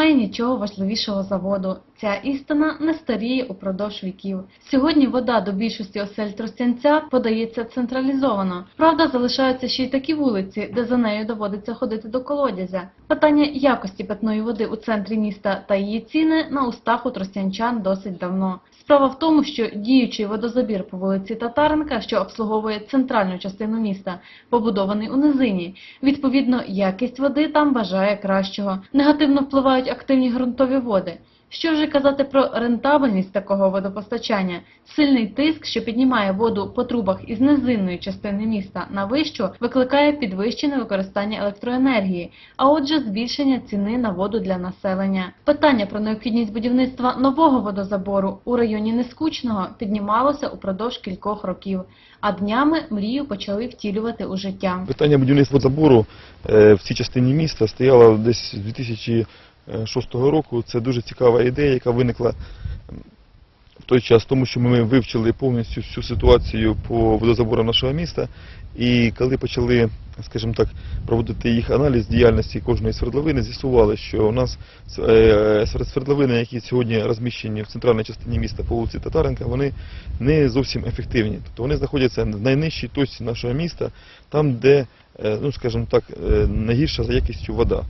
Немає нічого важливішого за воду. Ця істина не старіє упродовж віків. Сьогодні вода до більшості осель Тростянця подається централізовано. Правда, залишаються ще й такі вулиці, де за нею доводиться ходити до колодязя. Питання якості питної води у центрі міста та її ціни на устах у тростянчан досить давно. Справа в тому, що діючий водозабір по вулиці Татаренка, що обслуговує центральну частину міста, побудований у низині. Відповідно, якість води там бажає кращого. Негативно впливають активні ґрунтові води. Що вже казати про рентабельність такого водопостачання? Сильний тиск, що піднімає воду по трубах із низинної частини міста на вищу, викликає підвищене використання електроенергії, а отже збільшення ціни на воду для населення. Питання про необхідність будівництва нового водозабору у районі Нескучного піднімалося упродовж кількох років, а днями мрію почали втілювати у життя. Питання будівництва забору е, в цій частині міста стояло десь з 2006 року. Це дуже цікава ідея, яка виникла в той час, тому що ми вивчили повністю всю ситуацію по водозаборам нашого міста. І коли почали, скажімо так, проводити їх аналіз діяльності кожної свердловини, з'ясували, що у нас е, свердловини, які сьогодні розміщені в центральній частині міста по вулиці Татаренка, вони не зовсім ефективні. Тобто вони знаходяться в найнижчій точці нашого міста, там, де, ну скажімо так, е, найгірша за якістю вода.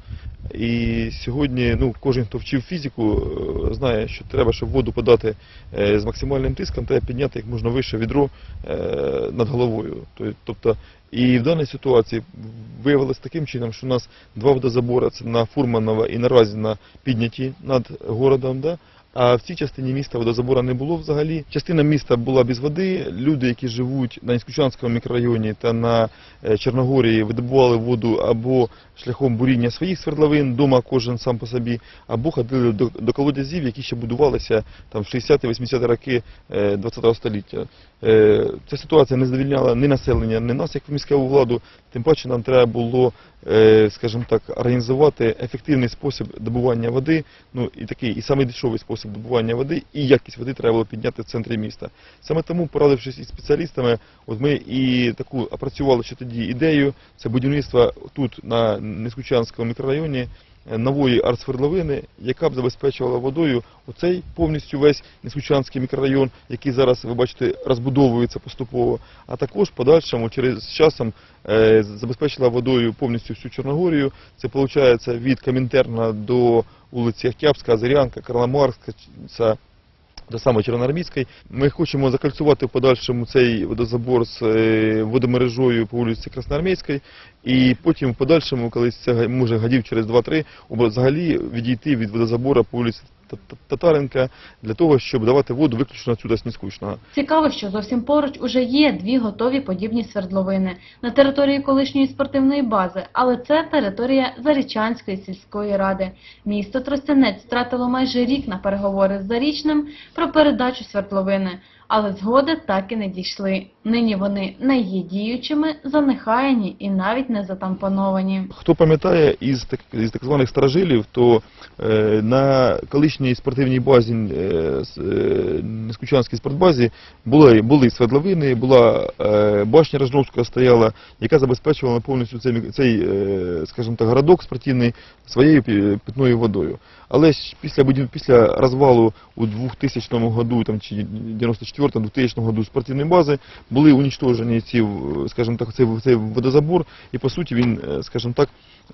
І сьогодні ну, кожен, хто вчив фізику, е, знає, що треба, щоб воду подати е, з максимальним тиском, треба підняти як можна вище відро е, над головою. Тобто, і в даній ситуації виявилось таким чином, що у нас два водозабори, це на Фурманова і наразі на підняті над городом, да? А в цій частині міста водозабора не було взагалі. Частина міста була без води. Люди, які живуть на Іскучанському мікрорайоні та на е, Чорногорії, видобували воду або шляхом буріння своїх свердловин, дома кожен сам по собі, або ходили до, колодязів, які ще будувалися там в 60-80 роки е, 20 століття. Е, Ця ситуація не задовільняла ні населення, ні нас, як міську владу. Тим паче нам треба було, е, скажімо так, організувати ефективний спосіб добування води, ну і такий, і самий дешевий спосіб добування води, і якість води треба було підняти в центрі міста. Саме тому, порадившись із спеціалістами, от ми і таку опрацювали ще тоді ідею, це будівництво тут на Нескучанському мікрорайоні нової артсвердловини, яка б забезпечувала водою оцей повністю весь Нескучанський мікрорайон, який зараз, ви бачите, розбудовується поступово, а також подальшому через часом е, забезпечила водою повністю всю Чорногорію. Це виходить від Камінтерна до вулиці Ахтябська, Азарянка, Карламарська, до самої Червоноармійської. Ми хочемо закольцювати в подальшому цей водозабор з е, водомережою по вулиці Красноармійської, і потім в подальшому, коли це може годів через 2-3, об- взагалі відійти від водозабора по вулиці Татаренка для того, щоб давати воду виключно отсюда з Нескучного. Цікаво, що зовсім поруч уже є дві готові подібні свердловини на території колишньої спортивної бази, але це територія Зарічанської сільської ради. Місто Тростянець втратило майже рік на переговори з Зарічним про передачу свердловини, але згоди так і не дійшли. Нині вони не є діючими, занехаяні і навіть не затампоновані. Хто пам'ятає із так, із так званих старожилів, то е, на колишній спортивній базі, е, е, Нескучанській спортбазі, були, були свердловини, була е, башня Рожновська стояла, яка забезпечувала повністю цей, цей е, скажімо так, городок спортивний своєю питною водою. Але ж після, після розвалу у 2000 году там, чи 94-2000 году спортивної бази були унічтожені ці, скажімо так, цей, цей водозабор, і по суті він, е, скажімо так,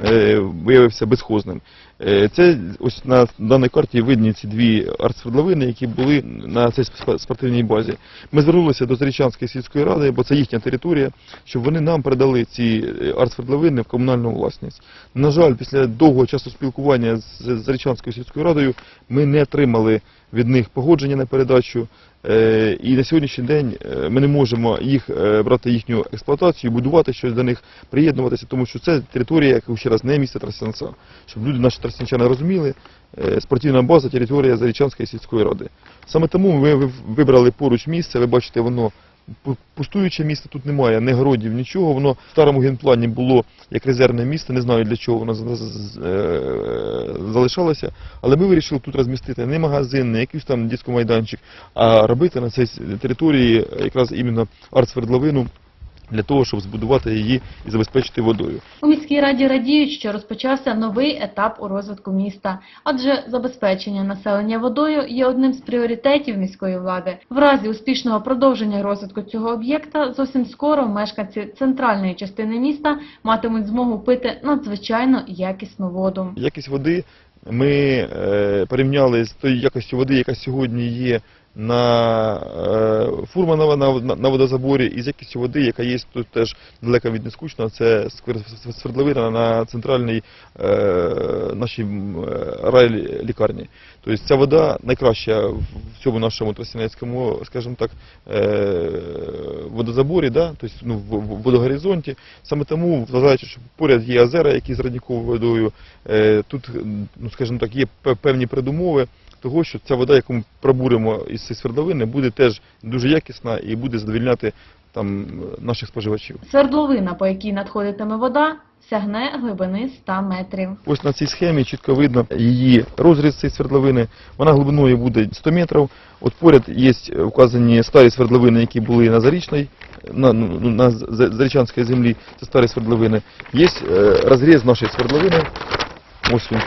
е, виявився безхозним. Е, Це ось на даній карті видні ці дві артсвердловини, які були на цій спортивній базі. Ми звернулися до Зарічанської сільської ради, бо це їхня територія, щоб вони нам передали ці е, артсвердловини в комунальну власність. На жаль, після довгого часу спілкування з Зарічанською сільською радою ми не отримали від них погодження на передачу. Е, І на сьогоднішній день е, ми не можемо їх е, брати їхню експлуатацію, будувати щось до них, приєднуватися, тому що це територія, яка ще раз не місце Тростянця. Щоб люди наші тростянчани розуміли, спортивна база територія Зарічанської сільської ради. Саме тому ми вибрали поруч місце, ви бачите, воно пустуюче місце, тут немає ні городів, нічого. Воно в старому генплані було як резервне місце, не знаю для чого воно е, залишалося. Але ми вирішили тут розмістити не магазин, не якийсь там дитячий майданчик, а робити на цій території якраз іменно артсвердловину для того, щоб збудувати її і забезпечити водою. У міській раді радіють, що розпочався новий етап у розвитку міста, адже забезпечення населення водою є одним з пріоритетів міської влади. В разі успішного продовження розвитку цього об'єкта зовсім скоро мешканці центральної частини міста матимуть змогу пити надзвичайно якісну воду. Якість води ми е, порівняли з тою якістю води, яка сьогодні є на е, Фурманова на, водозаборі, і з якістю води, яка є тут теж далеко від нескучного, це свердловина на центральній е, нашій е, райлікарні. Тобто ця вода найкраща в цьому нашому Тростянецькому, скажімо так, водозаборі, да? тобто, ну, в, водогоризонті. Саме тому, вважаючи, що поряд є озера, які з родниковою водою, тут, ну, скажімо так, є пе- певні передумови того, що ця вода, яку ми пробуримо із цієї свердловини, буде теж дуже якісна і буде задовільняти там наших споживачів. Свердловина, по якій надходитиме вода, сягне глибини 100 метрів. Ось на цій схемі чітко видно її розріз цієї свердловини. Вона глибиною буде 100 метрів. От поряд є вказані старі свердловини, які були на Зарічній, на, ну, на З- Зарічанській землі, це старі свердловини. Є е, розріз нашої свердловини. Ось він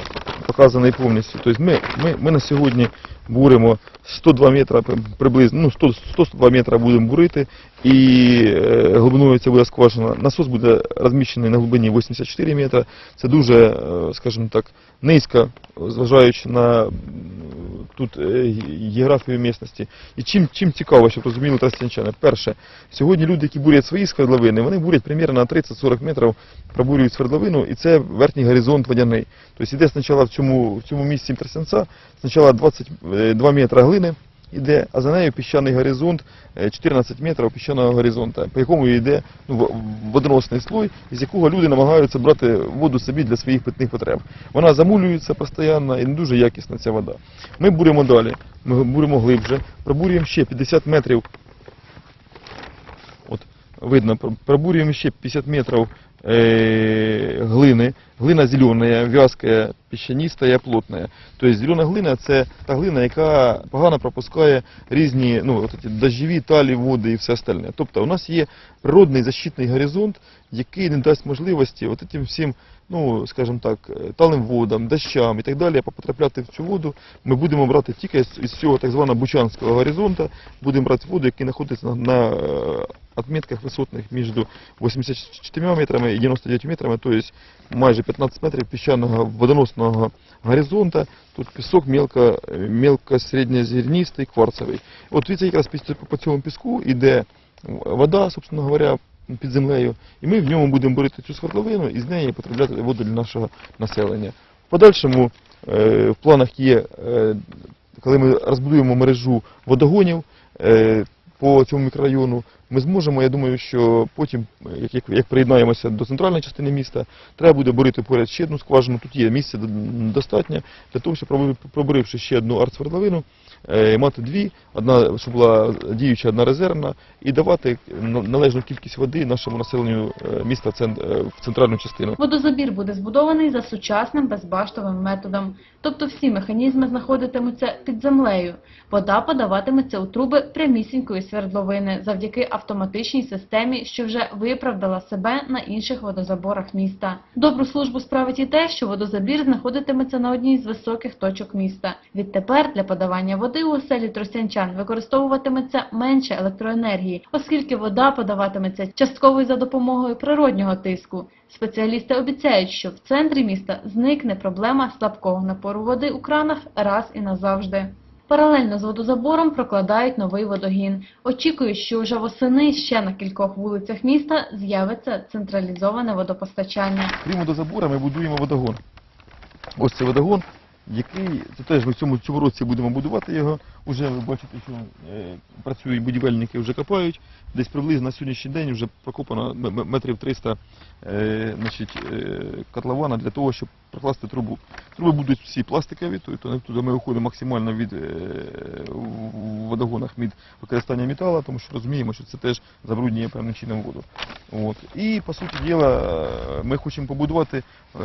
показаний повністю. Тобто ми, ми, ми на сьогодні буримо 102 метри приблизно, ну 100 102 метри будемо бурити, і е, глибиною це буде скважина. Насос буде розміщений на глибині 84 метри. Це дуже, е, скажімо так, низько, зважаючи на тут е, ге- географію місцевості. І чим, чим цікаво, щоб розуміли тростянчани. Перше, сьогодні люди, які бурять свої свердловини, вони бурять примерно на 30-40 метрів, пробурюють свердловину, і це верхній горизонт водяний. Тобто йде спочатку в цьому, в цьому місці Тростянця, спочатку 22 метри глини, іде, а за нею піщаний горизонт е, 14 метрів піщаного горизонта, по якому йде ну, водоносний слой, з якого люди намагаються брати воду собі для своїх питних потреб. Вона замулюється постійно і не дуже якісна ця вода. Ми буримо далі, ми буримо глибше, пробурюємо ще 50 метрів. От видно, пробурюємо ще 50 метрів е, глини. Глина зелена, вязкая, піщаністая, плотная. Тобто зелена глина це та глина, яка погано пропускає різні ну, от талі, води і все остальне. Тобто у нас є природний защитний горизонт, який не дасть можливості от цим всім, ну, скажімо так, е, талим водам, дощам і так далі потрапляти в цю воду. Ми будемо брати тільки з, цього так званого бучанського горизонту, будемо брати воду, який знаходиться на, на е, отметках висотних між 84 метрами і 99 метрами, тобто майже 15 метрів піщаного водоносного горизонта. Тут пісок мелко, е, мелко-середньозернистий, кварцевий. От дивіться, якраз по цьому піску йде вода, собственно говоря, під землею, і ми в ньому будемо бурити цю свердловину і з неї потрапляти воду для нашого населення. В подальшому е, в планах є, е, коли ми розбудуємо мережу водогонів е, по цьому мікрорайону, ми зможемо, я думаю, що потім, як, як, приєднаємося до центральної частини міста, треба буде борити поряд ще одну скважину. Тут є місце достатньо для того, щоб пробуривши ще одну артсвердловину, мати дві, одна, щоб була діюча, одна резервна, і давати на- належну кількість води нашому населенню е, міста е, в центральну частину. Водозабір буде збудований за сучасним безбаштовим методом, тобто всі механізми знаходитимуться під землею. Вода подаватиметься у труби прямісінької свердловини завдяки автоматичній системі, що вже виправдала себе на інших водозаборах міста. Добру службу справить і те, що водозабір знаходитиметься на одній з високих точок міста. Відтепер для подавання води у оселі тростянчан використовуватиметься менше електроенергії, оскільки вода подаватиметься частково за допомогою природнього тиску. Спеціалісти обіцяють, що в центрі міста зникне проблема слабкого напору води у кранах раз і назавжди. Паралельно з водозабором прокладають новий водогін. Очікують, що вже восени ще на кількох вулицях міста з'явиться централізоване водопостачання. Крім водозабору, ми будуємо водогон. Ось це водогон, який це теж ми в цьому, цьому році будемо будувати його. Уже ви бачите, що е, працюють будівельники, вже копають. Десь приблизно на сьогоднішній день вже прокопано метрів 300 е, значить, е, котлована для того, щоб прокласти трубу. Труби будуть всі пластикові, тобто туди ми виходимо максимально від е, в водогонах від використання металу, тому що розуміємо, що це теж забруднює певним чином воду. От. І по суті діла, ми хочемо побудувати е,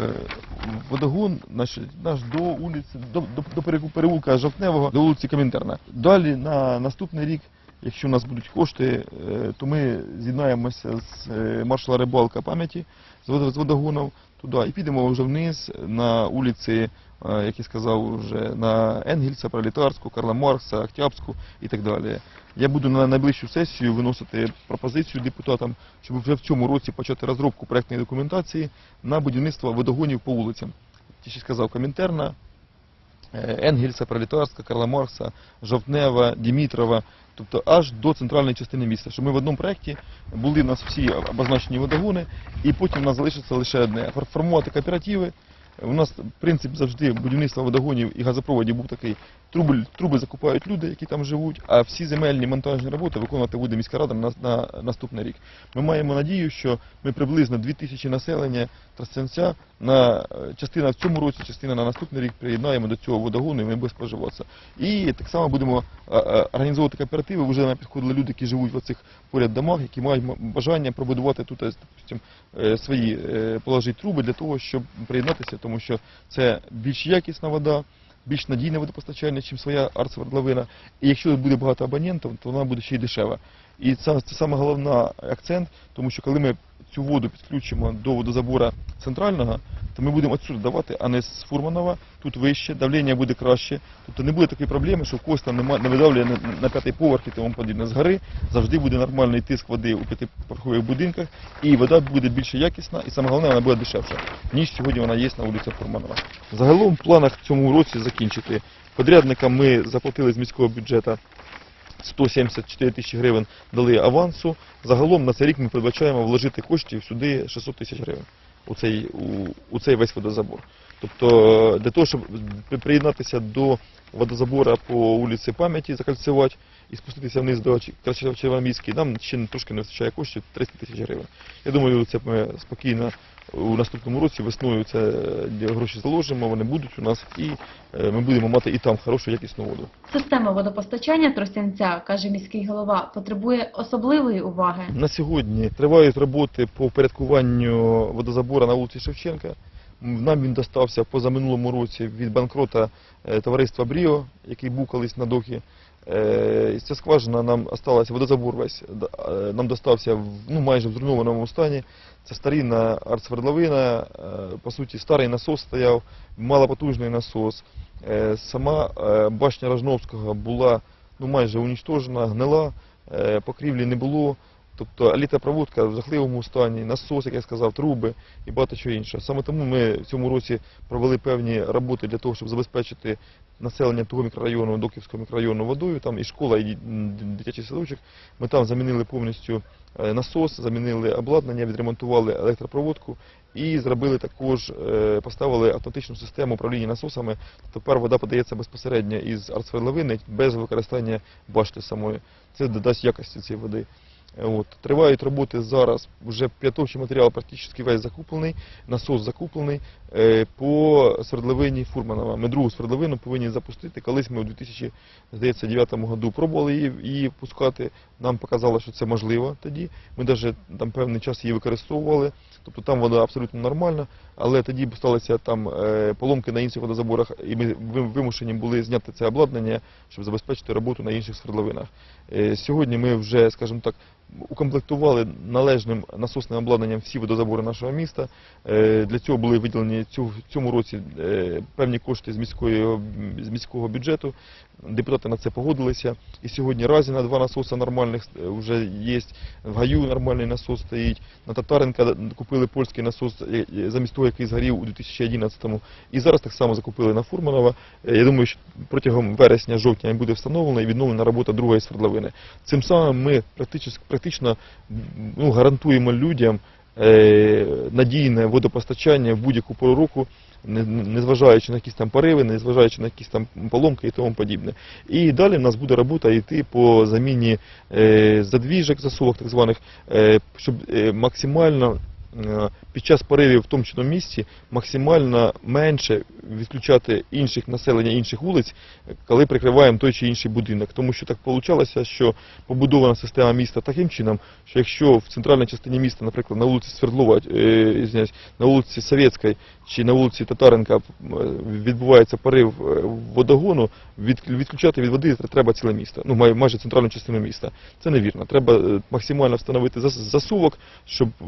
водогон наш, наш до вулиці, до, до, переулка Жовтневого, до вулиці Комінтерна. Далі на наступний рік якщо в нас будуть кошти, е, то ми з'єднаємося з маршала Рибалка пам'яті з водогоном туди і підемо вже вниз на вулиці, е, як я сказав, вже на Енгельса, Пролетарську, Карла Маркса, Октябрську і так далі. Я буду на найближчу сесію виносити пропозицію депутатам, щоб вже в цьому році почати розробку проектної документації на будівництво водогонів по вулицям. Я ще сказав Комінтерна, е, Енгельса, Пролетарська, Карла Маркса, Жовтнева, Дімітрова, тобто аж до центральної частини міста. Щоб ми в одному проєкті були в нас всі обозначені водогони, і потім у нас залишиться лише одне фор- формувати кооперативи. У нас принцип завжди будівництва водогонів і газопроводів був такий. Труби, труби закупають люди, які там живуть, а всі земельні монтажні роботи виконувати буде міська рада на, на наступний рік. Ми маємо надію, що ми приблизно 2000 населення Тростянця на е, частина в цьому році, частина на наступний рік приєднаємо до цього водогону і ми будемо споживатися. І так само будемо е, е, організовувати кооперативи. Вже нам підходили люди, які живуть в оцих поряд домах, які мають бажання пробудувати тут, допустим, свої положити труби для того, щоб приєднатися, тому що це більш якісна вода. Більш надійне водопостачання, ніж своя арцвердловина. І якщо буде багато абонентів, то вона буде ще й дешева. І це, це саме головний акцент, тому що коли ми цю воду підключимо до водозабора центрального, то ми будемо отсюди давати, а не з Фурманова, тут вище, давлення буде краще. Тобто не буде такої проблеми, що когось там не видавлює на, п'ятий поверх і тому подібне. Згори завжди буде нормальний тиск води у п'ятиповерхових будинках, і вода буде більш якісна, і саме головне, вона буде дешевша, ніж сьогодні вона є на вулиці Фурманова. Загалом в планах цьому році закінчити. Подрядникам ми заплатили з міського бюджету 174 тисячі гривень дали авансу. Загалом на цей рік ми передбачаємо вложити коштів сюди 600 тисяч гривень у цей, у, у цей весь водозабор. Тобто для того, щоб приєднатися до водозабора по вулиці пам'яті, закальцювати і спуститися вниз до Червоміській, нам ще трошки не вистачає коштів 300 тисяч гривень. Я думаю, це ми спокійно у наступному році весною це е, гроші заложимо, вони будуть у нас і е, ми будемо мати і там хорошу якісну воду. Система водопостачання Тростянця, каже міський голова, потребує особливої уваги. На сьогодні тривають роботи по впорядкуванню водозабора на вулиці Шевченка. Нам він достався позаминулому році від банкрота е, товариства Бріо, який був колись на докі. Е, Ця скважина нам осталася, водозабор весь е, нам достався в, ну, майже в зруйнованому стані. Це старинна арцвердловина, по суті, старий насос стояв, малопотужний насос. Сама башня Рожновського була ну, майже унічтожена, гнила, покрівлі не було. Тобто елітропроводка в жахливому стані, насос, як я сказав, труби і багато чого іншого. Саме тому ми в цьому році провели певні роботи для того, щоб забезпечити населення того мікрорайону, Доківського мікрорайону водою, там і школа, і дитячий садочок. Ми там замінили повністю е, насос, замінили обладнання, відремонтували електропроводку і зробили також, е, поставили автоматичну систему управління насосами. Тепер вода подається безпосередньо із арцвердловини без використання башти самої. Це додасть якості цієї води. От. Тривають роботи зараз, вже підготовчий матеріал практично весь закуплений, насос закуплений е, по свердловині Фурманова. Ми другу свердловину повинні запустити. Колись ми у 2009 году пробували її, її пускати. Нам показало, що це можливо тоді. Ми навіть там певний час її використовували. Тобто там вода абсолютно нормальна, але тоді сталися там е, поломки на інших водозаборах, і ми вимушені були зняти це обладнання, щоб забезпечити роботу на інших свердловинах. Е, Сьогодні ми вже, скажімо так, укомплектували належним насосним обладнанням всі водозабори нашого міста. Е, Для цього були виділені в цьому році е, певні кошти з міської, з міського бюджету. Депутати на це погодилися. І сьогодні разі на два насоси нормальних е, вже є. В Гаю нормальний насос стоїть. На Татаренка купили польський насос замість того, який згорів у 2011-му. І зараз так само закупили на Фурманова. Я думаю, що протягом вересня-жовтня буде встановлена і відновлена робота другої свердловини. Цим самим ми практично, практично ну, гарантуємо людям е, надійне водопостачання в будь-яку пору року, не- незважаючи на якісь там пориви, незважаючи на якісь там поломки і тому подібне. І далі в нас буде робота йти по заміні е, задвіжок, засувок так званих, е, щоб е, максимально під час поривів в тому чи іншому місці максимально менше відключати інших населення інших вулиць, коли прикриваємо той чи інший будинок. Тому що так вийшло, що побудована система міста таким чином, що якщо в центральній частині міста, наприклад, на вулиці Свердлова, е, на вулиці Совєтській чи на вулиці Татаренка е, відбувається порив е, водогону, від, відключати від води треба ціле місто, ну майже центральну частину міста. Це невірно. Треба е, максимально встановити засувок, щоб е,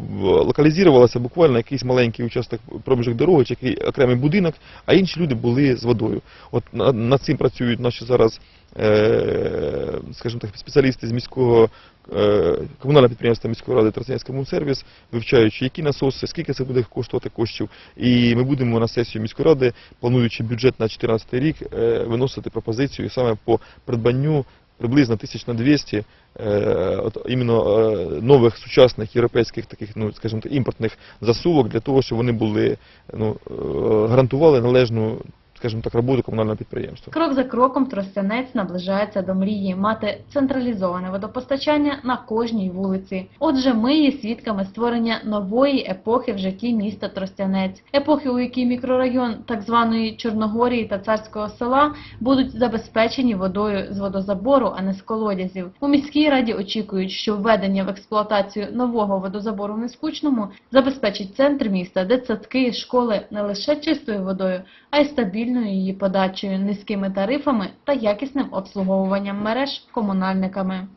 локалізувалося буквально якийсь маленький участок проміжок дороги чи який окремий будинок, а інші люди були з водою. От над цим працюють наші зараз, е, скажімо так, спеціалісти з міського е, комунального підприємства міської ради Тростянецький комунсервіс, вивчаючи, які насоси, скільки це буде коштувати коштів. І ми будемо на сесію міської ради, плануючи бюджет на 2014 рік, е, виносити пропозицію саме по придбанню приблизно тисяч на 200 е, іменно е, нових сучасних європейських таких, ну скажімо так, імпортних засувок для того, щоб вони були ну е, гарантували належну, скажімо так, роботу комунального підприємства. Крок за кроком Тростянець наближається до мрії мати централізоване водопостачання на кожній вулиці. Отже, ми є свідками створення нової епохи в житті міста Тростянець, епохи, у якій мікрорайон так званої Чорногорії та царського села будуть забезпечені водою з водозабору, а не з колодязів. У міській раді очікують, що введення в експлуатацію нового водозабору в Нескучному забезпечить центр міста, дитсадки, школи не лише чистою водою, а й стабільною її подачею, низькими тарифами та якісним обслуговуванням мереж комунальниками.